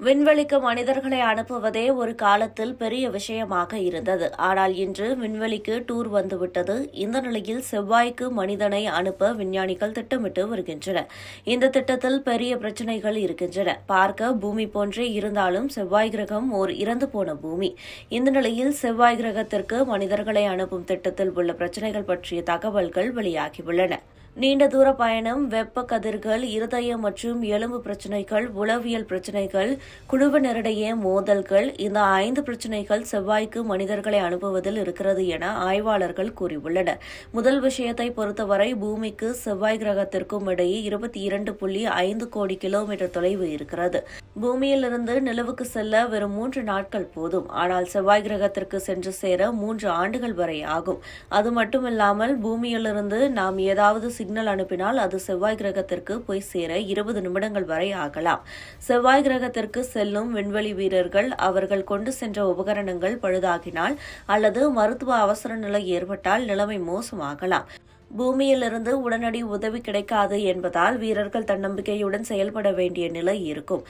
விண்வெளிக்கு மனிதர்களை அனுப்புவதே ஒரு காலத்தில் பெரிய விஷயமாக இருந்தது. ஆனால் இன்று விண்வெளிக்கு டூர் வந்துவிட்டது. இந்த நிலையில் செவ்வாய்க்கு மனிதனை அனுப்ப விஞ்ஞானிகள் திட்டமிட்டு வருகின்றனர் இந்த திட்டத்தில் பெரிய பிரச்சனைகள் இருக்கின்றன. பார்க்க பூமி போன்றே இருந்தாலும் செவ்வாய் கிரகம் ஓர் இறந்து போன பூமி. இந்த நிலையில் செவ்வாய் கிரகத்திற்கு மனிதர்களை அனுப்பும் திட்டத்தில் உள்ள பிரச்சனைகள் பற்றிய தகவல்கள் வெளியாகியுள்ளன. நீண்ட தூர பயணம் வெப்ப கதிர்கள் இருதய மற்றும் எலும்பு பிரச்சினைகள் உளவியல் பிரச்சினைகள் குழுவினரிடையே மோதல்கள் இந்த ஐந்து பிரச்சினைகள் செவ்வாய்க்கு மனிதர்களை அனுப்புவதில் இருக்கிறது என ஆய்வாளர்கள் கூறியுள்ளனர். முதல் விஷயத்தை பொறுத்தவரை பூமிக்கு செவ்வாய் கிரகத்திற்கும் இடையே இருபத்தி இரண்டு புள்ளி ஐந்து கோடி கிலோமீட்டர் தொலைவு இருக்கிறது. பூமியிலிருந்து நிலவுக்கு செல்ல வெறும் மூன்று நாட்கள் போதும். ஆனால் செவ்வாய் கிரகத்திற்கு சென்று சேர மூன்று ஆண்டுகள் வரை ஆகும். அது மட்டுமில்லாமல் பூமியிலிருந்து நாம் ஏதாவது சிக்னல் அனுப்பினால் அது செவ்வாய் கிரகத்திற்கு போய் சேர இருபது நிமிடங்கள் வரை ஆகலாம். செவ்வாய் கிரகத்திற்கு செல்லும் விண்வெளி வீரர்கள் அவர்கள் கொண்டு சென்ற உபகரணங்கள் பழுதாகினால் அல்லது மருத்துவ அவசர நிலை ஏற்பட்டால் நிலைமை மோசமாகலாம். பூமியிலிருந்து உடனடி உதவி கிடைக்காது என்பதால் வீரர்கள் தன்னம்பிக்கையுடன் செயல்பட வேண்டிய நிலை இருக்கும்.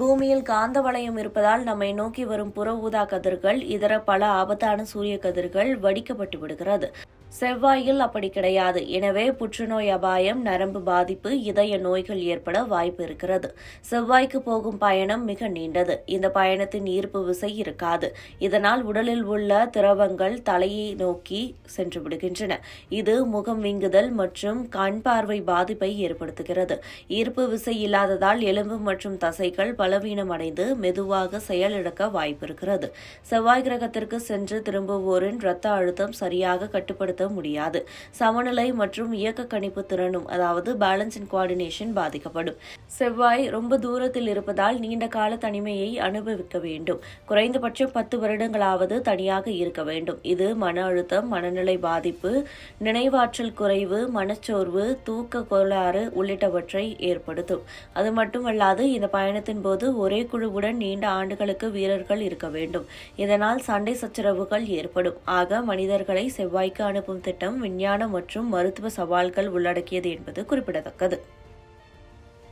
பூமியில் காந்த வளையம் இருப்பதால் நம்மை நோக்கி வரும் புற ஊதா கதிர்கள் இதர பல ஆபத்தான சூரிய கதிர்கள் வடிக்கப்பட்டு விடுகிறது. செவ்வாயில் அப்படி கிடையாது. எனவே புற்றுநோய் அபாயம் நரம்பு பாதிப்பு இதய நோய்கள் ஏற்பட வாய்ப்பு இருக்கிறது. செவ்வாய்க்கு போகும் பயணம் மிக நீண்டது. இந்த பயணத்தின் ஈர்ப்பு விசை இருக்காது. இதனால் உடலில் உள்ள திரவங்கள் தலையை நோக்கி சென்று விடுகின்றன இது முகம் வீங்குதல் மற்றும் கண் பார்வை பாதிப்பை ஏற்படுத்துகிறது. ஈர்ப்பு விசை இல்லாததால் எலும்பு மற்றும் தசைகள் பலவீனமடைந்து மெதுவாக செயலிழக்க வாய்ப்பு இருக்கிறது. செவ்வாய் கிரகத்திற்கு சென்று திரும்புவோரின் இரத்த அழுத்தம் சரியாக கட்டுப்படுத்த முடியாது. சமநிலை மற்றும் இயக்க கணிப்பு திறனும் அதாவது பேலன்ஸ் அண்ட் கோஆர்டினேஷன் பாதிக்கப்படும். செவ்வாய் ரொம்ப தூரத்தில் இருப்பதால் நீண்ட கால தனிமையை அனுபவிக்க வேண்டும். குறைந்தபட்சம் பத்து வருடங்களாவது தனியாக இருக்க வேண்டும். இது மன அழுத்தம் மனநிலை பாதிப்பு நினைவாற்றல் குறைவு மனச்சோர்வு தூக்க கோளாறு உள்ளிட்டவற்றை ஏற்படுத்தும். அது மட்டுமல்லாது இந்த பயணத்தின் போது ஒரே குழுவுடன் நீண்ட ஆண்டுகளுக்கு வீரர்கள் இருக்க வேண்டும். இதனால் சண்டை சச்சரவுகள் ஏற்படும். ஆக மனிதர்களை செவ்வாய்க்கு அனுப்பும் திட்டம் விஞ்ஞான மற்றும் மருத்துவ சவால்கள் உள்ளடக்கியது என்பது குறிப்பிடத்தக்கது.